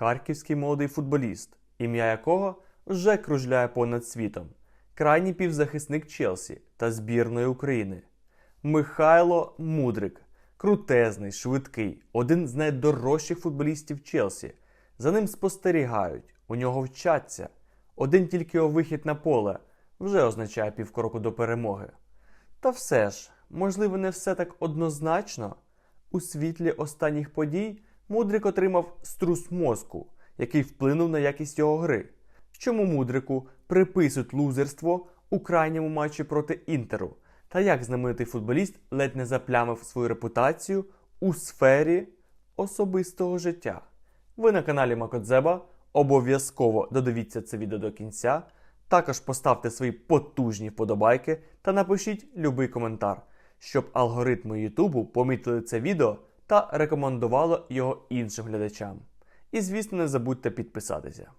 харківський молодий футболіст, ім'я якого вже кружляє понад світом, крайній півзахисник Челсі та збірної України. Михайло Мудрик, крутезний, швидкий, один з найдорожчих футболістів Челсі. За ним спостерігають, у нього вчаться. Один тільки його вихід на поле вже означає півкроку до перемоги. Та все ж, можливо, не все так однозначно. У світлі останніх подій Мудрик отримав струс мозку, який вплинув на якість його гри. Чому Мудрику приписують лузерство у крайньому матчі проти Інтеру? Та як знаменитий футболіст ледь не заплямив свою репутацію у сфері особистого життя? Ви на каналі Макодзеба. Обов'язково додивіться це відео до кінця. Також поставте свої потужні вподобайки та напишіть любий коментар, щоб алгоритми Ютубу помітили це відео та рекомендувало його іншим глядачам. І, звісно, не забудьте підписатися.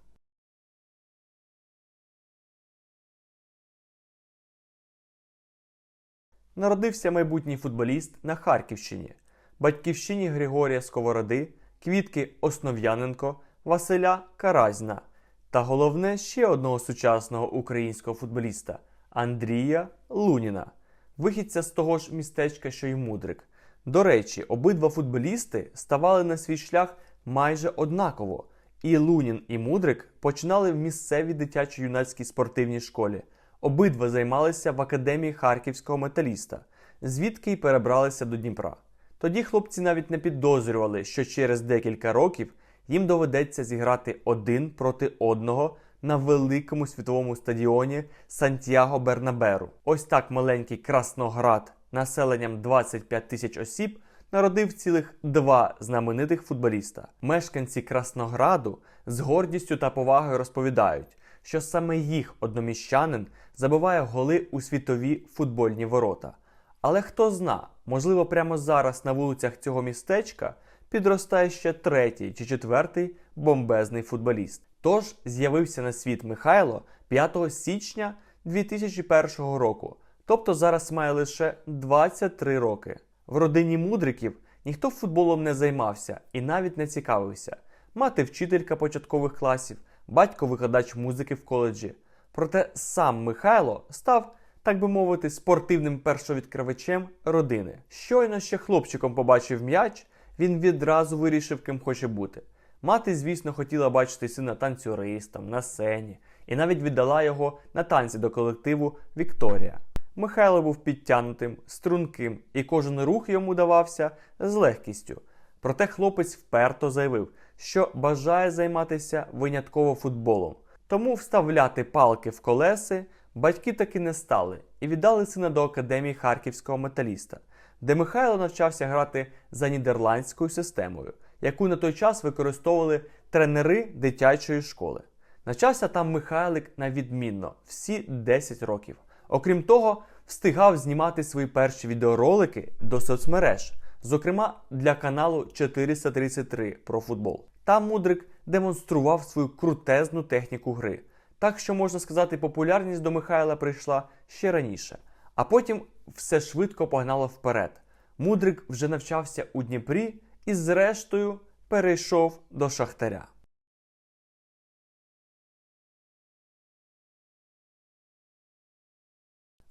Народився майбутній футболіст на Харківщині, батьківщині Григорія Сковороди, Квітки Основ'яненко, Василя Каразіна та головне ще одного сучасного українського футболіста Андрія Луніна, вихідця з того ж містечка, що й Мудрик. До речі, обидва футболісти ставали на свій шлях майже однаково. І Лунін, і Мудрик починали в місцевій дитячо-юнацькій спортивній школі. Обидва займалися в академії харківського металіста, звідки й перебралися до Дніпра. Тоді хлопці навіть не підозрювали, що через декілька років їм доведеться зіграти один проти одного на великому світовому стадіоні Сантьяго Бернаберу. Ось так маленький Красноград населенням 25 тисяч осіб народив цілих два знаменитих футболіста. Мешканці Краснограду з гордістю та повагою розповідають, що саме їх одноміщанин забиває голи у світові футбольні ворота. Але хто зна, можливо, прямо зараз на вулицях цього містечка підростає ще третій чи четвертий бомбезний футболіст. Тож з'явився на світ Михайло 5 січня 2001 року, тобто зараз має лише 23 роки. В родині мудриків ніхто футболом не займався і навіть не цікавився. Мати вчителька початкових класів, батько викладач музики в коледжі. Проте сам Михайло став, так би мовити, спортивним першовідкривачем родини. Щойно ще хлопчиком побачив м'яч, він відразу вирішив, ким хоче бути. Мати, звісно, хотіла бачити сина танцюристом на сцені і навіть віддала його на танці до колективу Вікторія. Михайло був підтянутим, струнким, і кожен рух йому давався з легкістю. Проте хлопець вперто заявив, що бажає займатися винятково футболом. Тому вставляти палки в колеси батьки таки не стали і віддали сина до академії харківського металіста, де Михайло навчався грати за нідерландською системою, яку на той час використовували тренери дитячої школи. Навчався там Михайлик на відмінно всі 10 років. Окрім того, встигав знімати свої перші відеоролики до соцмереж, зокрема для каналу 433 про футбол. Там Мудрик демонстрував свою крутезну техніку гри. Так що можна сказати, популярність до Михайла прийшла ще раніше, а потім все швидко погнало вперед. Мудрик вже навчався у Дніпрі і, зрештою, перейшов до Шахтаря.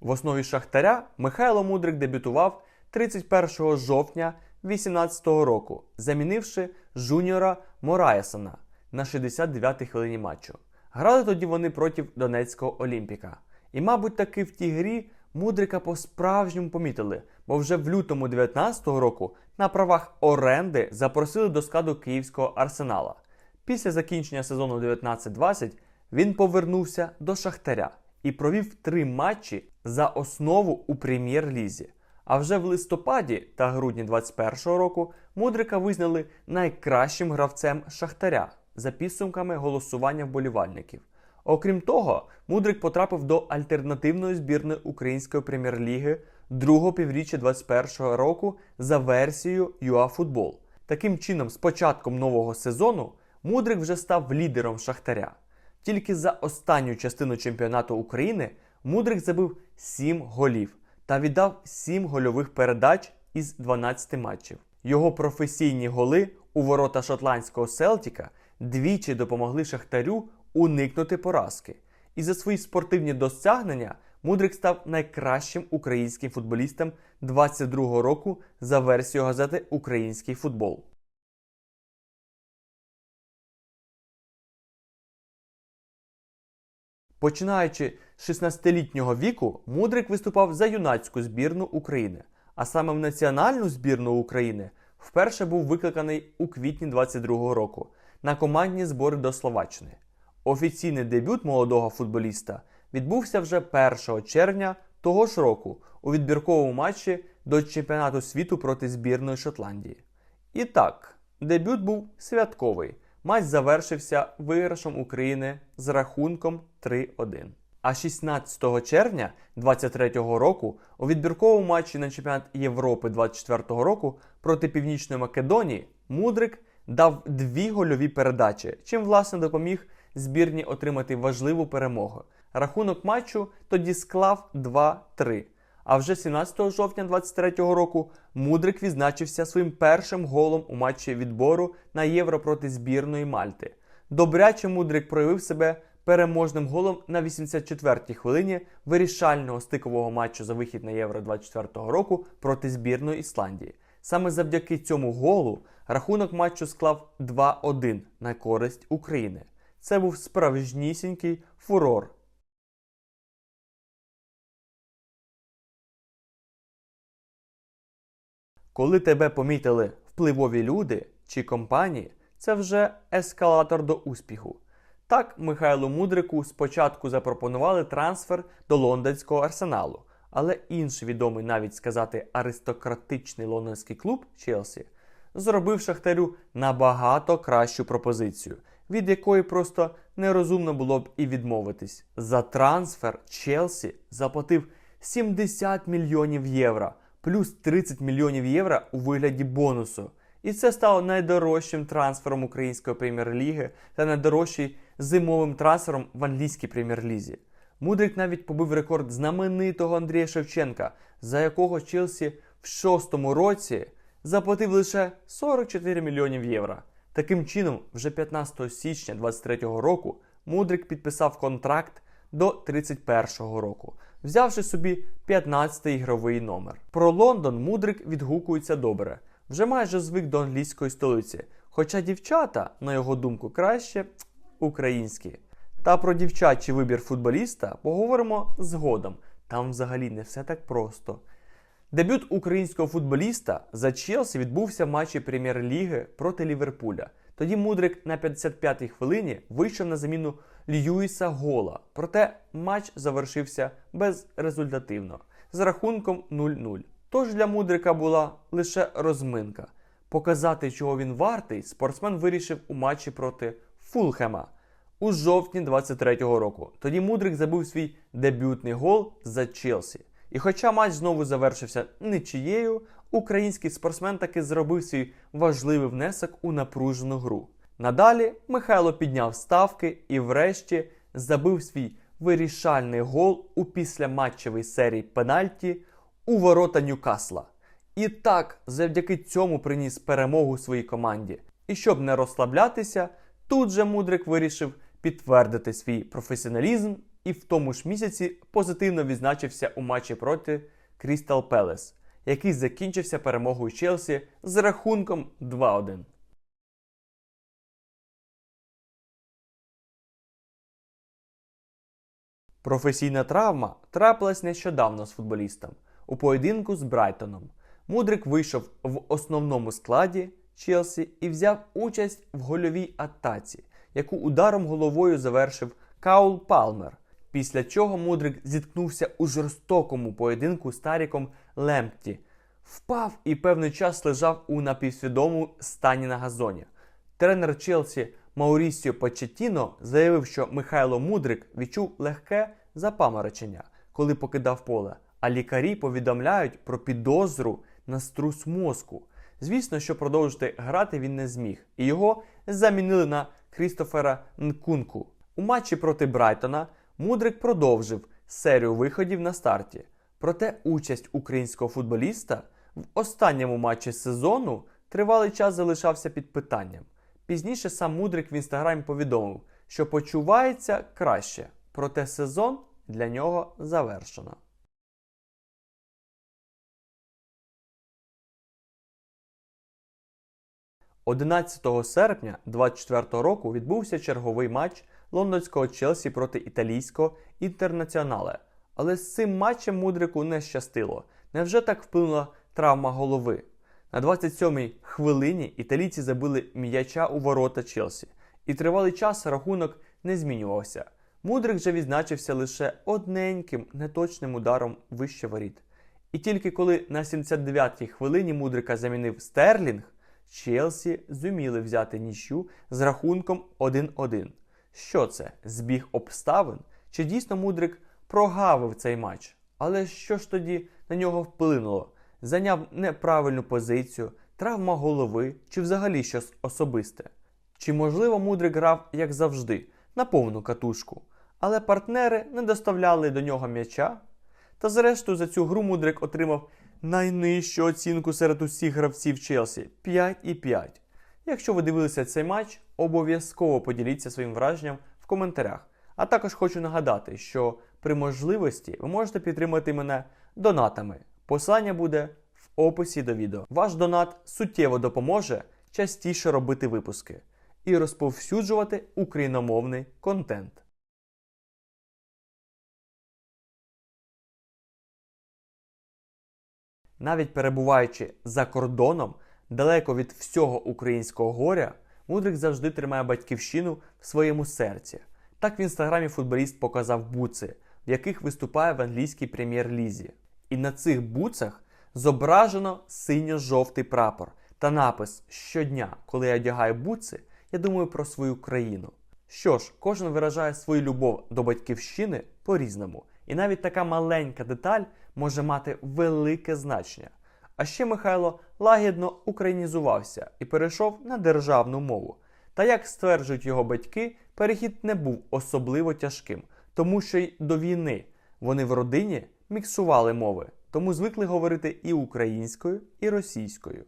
В основі Шахтаря Михайло Мудрик дебютував 31 жовтня 2018 року, замінивши Жуніора Мораєсона на 69-й хвилині матчу. Грали тоді вони проти Донецького Олімпіка. І, мабуть, таки в тій грі Мудрика по-справжньому помітили, бо вже в лютому 19-го року на правах оренди запросили до складу київського арсенала. Після закінчення сезону 19-20 він повернувся до Шахтаря і провів три матчі за основу у прем'єр-лізі. А вже в листопаді та грудні 21-го року Мудрика визнали найкращим гравцем Шахтаря за підсумками голосування вболівальників. Окрім того, Мудрик потрапив до альтернативної збірної української прем'єр-ліги другого півріччя 21-го року за версією ЮАФутбол. Таким чином, з початком нового сезону Мудрик вже став лідером Шахтаря. Тільки за останню частину чемпіонату України Мудрик забив 7 голів та віддав 7 гольових передач із 12 матчів. Його професійні голи у ворота шотландського Селтіка двічі допомогли Шахтарю уникнути поразки. І за свої спортивні досягнення Мудрик став найкращим українським футболістом 22-го року за версією газети Український футбол. Починаючи з 16-літнього віку, Мудрик виступав за юнацьку збірну України, а саме в національну збірну України вперше був викликаний у квітні 22-го року на командні збори до Словаччини. Офіційний дебют молодого футболіста відбувся вже 1 червня того ж року у відбірковому матчі до чемпіонату світу проти збірної Шотландії. І так, дебют був святковий. Матч завершився виграшем України з рахунком 3-1. А 16 червня 23-го року у відбірковому матчі на чемпіонат Європи 24-го року проти Північної Македонії Мудрик дав дві гольові передачі, чим власне допоміг збірні отримати важливу перемогу. Рахунок матчу тоді склав 2-3. А вже 17 жовтня 23-го року Мудрик відзначився своїм першим голом у матчі відбору на євро проти збірної Мальти. Добряче Мудрик проявив себе переможним голом на 84-й хвилині вирішального стикового матчу за вихід на євро 24-го року проти збірної Ісландії. Саме завдяки цьому голу рахунок матчу склав 2-1 на користь України. Це був справжнісінький фурор. Коли тебе помітили впливові люди чи компанії, це вже ескалатор до успіху. Так, Михайлу Мудрику спочатку запропонували трансфер до лондонського арсеналу, але інший відомий навіть сказати аристократичний лондонський клуб Челсі зробив Шахтарю набагато кращу пропозицію, від якої просто нерозумно було б і відмовитись. За трансфер Челсі заплатив 70 мільйонів євро плюс 30 мільйонів євро у вигляді бонусу. І це стало найдорожчим трансфером української прем'єр-ліги та найдорожчий зимовим трансфером в англійській прем'єр-лізі. Мудрик навіть побив рекорд знаменитого Андрія Шевченка, за якого Челсі в шостому році заплатив лише 44 мільйонів євро. Таким чином, вже 15 січня 2023 року Мудрик підписав контракт до 31-го року, взявши собі 15-й ігровий номер. Про Лондон Мудрик відгукується добре, вже майже звик до англійської столиці. Хоча дівчата, на його думку, краще українські. Та про дівчачий вибір футболіста поговоримо згодом. Там взагалі не все так просто. Дебют українського футболіста за Челсі відбувся в матчі прем'єр-ліги проти Ліверпуля. Тоді Мудрик на 55-й хвилині вийшов на заміну Льюіса Гола. Проте матч завершився безрезультативно з рахунком 0-0. Тож для Мудрика була лише розминка. Показати, чого він вартий, спортсмен вирішив у матчі проти Фулхема у жовтні 23-го року. Тоді Мудрик забив свій дебютний гол за Челсі. І хоча матч знову завершився нічиєю, український спортсмен таки зробив свій важливий внесок у напружену гру. Надалі Михайло підняв ставки і, врешті, забив свій вирішальний гол у післяматчевій серії пенальті у ворота Ньюкасла. І так, завдяки цьому приніс перемогу своїй команді. І щоб не розслаблятися, тут же Мудрик вирішив підтвердити свій професіоналізм і в тому ж місяці позитивно відзначився у матчі проти Крістал Пелес, який закінчився перемогою Челсі з рахунком 2-1. Професійна травма трапилась нещодавно з футболістом у поєдинку з Брайтоном. Мудрик вийшов в основному складі Челсі і взяв участь в гольовій атаці, яку ударом головою завершив Каул Палмер. Після чого Мудрик зіткнувся у жорстокому поєдинку з Таріком Лемпті, впав і певний час лежав у напівсвідомому стані на газоні. Тренер Челсі Маурісіо Почетіно заявив, що Михайло Мудрик відчув легке запаморочення, коли покидав поле, а лікарі повідомляють про підозру на струс мозку. Звісно, що продовжити грати він не зміг, і його замінили на Крістофера Нкунку. У матчі проти Брайтона Мудрик продовжив серію виходів на старті. Проте участь українського футболіста в останньому матчі сезону тривалий час залишався під питанням. Пізніше сам Мудрик в інстаграмі повідомив, що почувається краще, проте сезон для нього завершено. – 11 серпня 2024 року відбувся черговий матч лондонського Челсі проти італійського інтернаціонале. Але з цим матчем Мудрику не щастило. Невже так вплинула травма голови? На 27-й хвилині італійці забили м'яча у ворота Челсі, і тривалий час рахунок не змінювався. Мудрик же відзначився лише одненьким неточним ударом вище воріт. І тільки коли на 79-й хвилині Мудрика замінив Стерлінг, Челсі зуміли взяти нічю з рахунком 1-1. Що це? Збіг обставин? Чи дійсно Мудрик прогавив цей матч? Але що ж тоді на нього вплинуло? Зайняв неправильну позицію, травма голови чи взагалі щось особисте? Чи можливо Мудрик грав, як завжди, на повну катушку, але партнери не доставляли до нього м'яча? Та зрештою за цю гру Мудрик отримав найнижчу оцінку серед усіх гравців Челсі 5,5. Якщо ви дивилися цей матч, обов'язково поділіться своїм враженням в коментарях. А також хочу нагадати, що при можливості ви можете підтримати мене донатами. Посилання буде в описі до відео. Ваш донат суттєво допоможе частіше робити випуски і розповсюджувати україномовний контент. Навіть перебуваючи за кордоном, далеко від всього українського горя, Мудрик завжди тримає батьківщину в своєму серці. Так в інстаграмі футболіст показав буци, в яких виступає в англійській прем'єр-лізі. І на цих буцах зображено синьо-жовтий прапор та напис Щодня, коли я одягаю буци, я думаю про свою країну. Що ж, кожен виражає свою любов до батьківщини по-різному. І навіть така маленька деталь може мати велике значення. А ще Михайло лагідно українізувався і перейшов на державну мову. Та як стверджують його батьки, перехід не був особливо тяжким, тому що й до війни вони в родині міксували мови, тому звикли говорити і українською, і російською.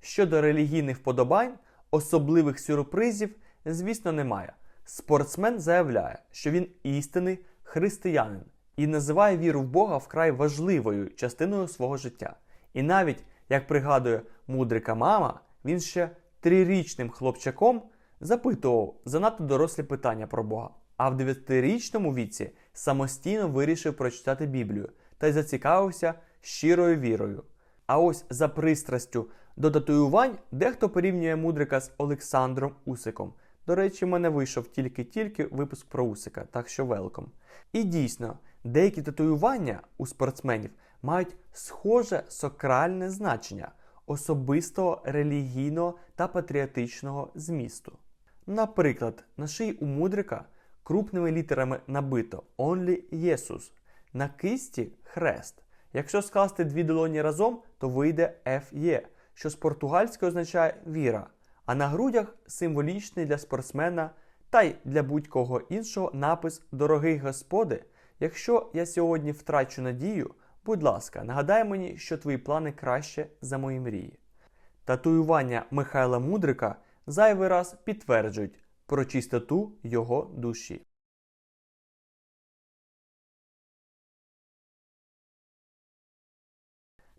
Щодо релігійних вподобань, особливих сюрпризів, звісно, немає. Спортсмен заявляє, що він істинний християнин і називає віру в Бога вкрай важливою частиною свого життя. І навіть, як пригадує мудрика мама, він ще трирічним хлопчаком запитував занадто дорослі питання про Бога. А в дев'ятирічному віці самостійно вирішив прочитати Біблію та й зацікавився щирою вірою. А ось за пристрастю до татуювань дехто порівнює мудрика з Олександром Усиком. До речі, в мене вийшов тільки-тільки випуск про Усика, так що велком. І дійсно, деякі татуювання у спортсменів мають схоже сакральне значення особистого релігійного та патріотичного змісту. Наприклад, на шиї у мудрика крупними літерами набито Only Jesus, на кисті хрест. Якщо скласти дві долоні разом, то вийде FE, що з португальської означає віра, а на грудях символічний для спортсмена та й для будь-кого іншого напис Дорогий Господи, якщо я сьогодні втрачу надію, будь ласка, нагадай мені, що твої плани краще за мої мрії. Татуювання Михайла Мудрика зайвий раз підтверджують про чистоту його душі.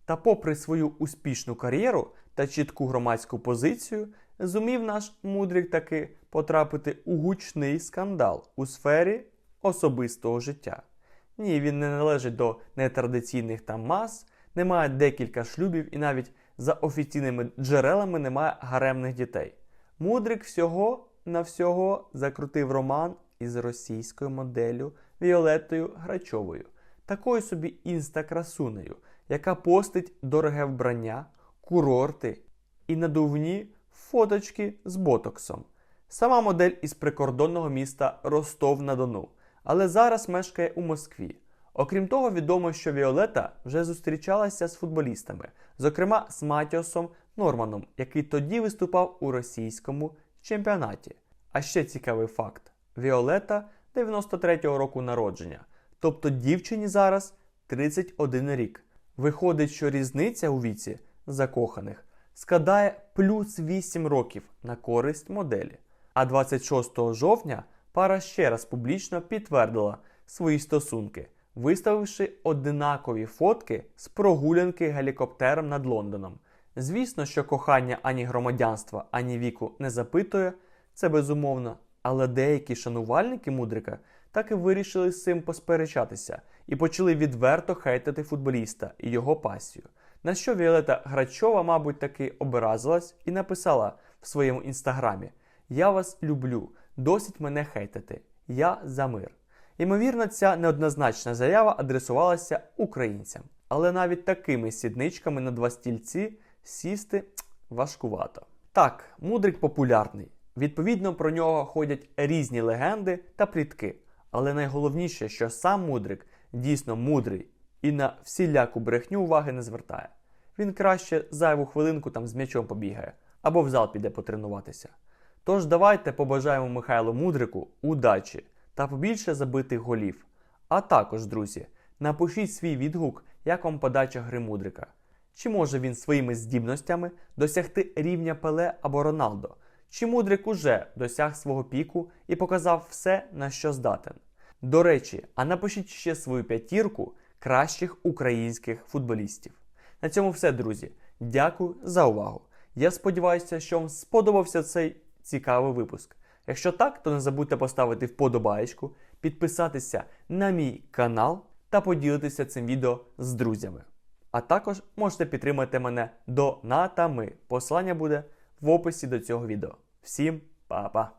Та, попри свою успішну кар'єру та чітку громадську позицію, зумів наш мудрик таки потрапити у гучний скандал у сфері особистого життя. Ні, він не належить до нетрадиційних там мас, не має декілька шлюбів і навіть за офіційними джерелами немає гаремних дітей. Мудрик всього на всього закрутив роман із російською моделлю Віолеттою Грачовою, такою собі інстакрасунею, яка постить дороге вбрання, курорти і надувні фоточки з ботоксом. Сама модель із прикордонного міста Ростов-на-Дону, але зараз мешкає у Москві. Окрім того, відомо, що Віолета вже зустрічалася з футболістами, зокрема з Матіосом Норманом, який тоді виступав у російському чемпіонаті. А ще цікавий факт: Віолета 93-го року народження, тобто дівчині зараз 31 рік. Виходить, що різниця у віці закоханих складає плюс 8 років на користь моделі. А 26 жовтня пара ще раз публічно підтвердила свої стосунки, виставивши одинакові фотки з прогулянки гелікоптером над Лондоном. Звісно, що кохання ані громадянства, ані віку не запитує, це безумовно, але деякі шанувальники мудрика так і вирішили з цим посперечатися і почали відверто хейтити футболіста і його пасію. На що Віолета Грачова, мабуть, таки образилась і написала в своєму інстаграмі: Я вас люблю, досить мене хейтити. Я за мир. Ймовірно, ця неоднозначна заява адресувалася українцям, але навіть такими сідничками на два стільці сісти важкувато. Так, мудрик популярний. Відповідно, про нього ходять різні легенди та плітки. Але найголовніше, що сам мудрик дійсно мудрий і на всіляку брехню уваги не звертає. Він краще зайву хвилинку там з м'ячом побігає або в зал піде потренуватися. Тож давайте побажаємо Михайлу Мудрику удачі та побільше забитих голів. А також, друзі, напишіть свій відгук, як вам подача гри Мудрика. Чи може він своїми здібностями досягти рівня Пеле або Роналдо? Чи Мудрик уже досяг свого піку і показав все, на що здатен? До речі, а напишіть ще свою п'ятірку кращих українських футболістів. На цьому все, друзі. Дякую за увагу. Я сподіваюся, що вам сподобався цей цікавий випуск. Якщо так, то не забудьте поставити вподобаєчку, підписатися на мій канал та поділитися цим відео з друзями. А також можете підтримати мене донатами. Посилання буде в описі до цього відео. Всім па-па!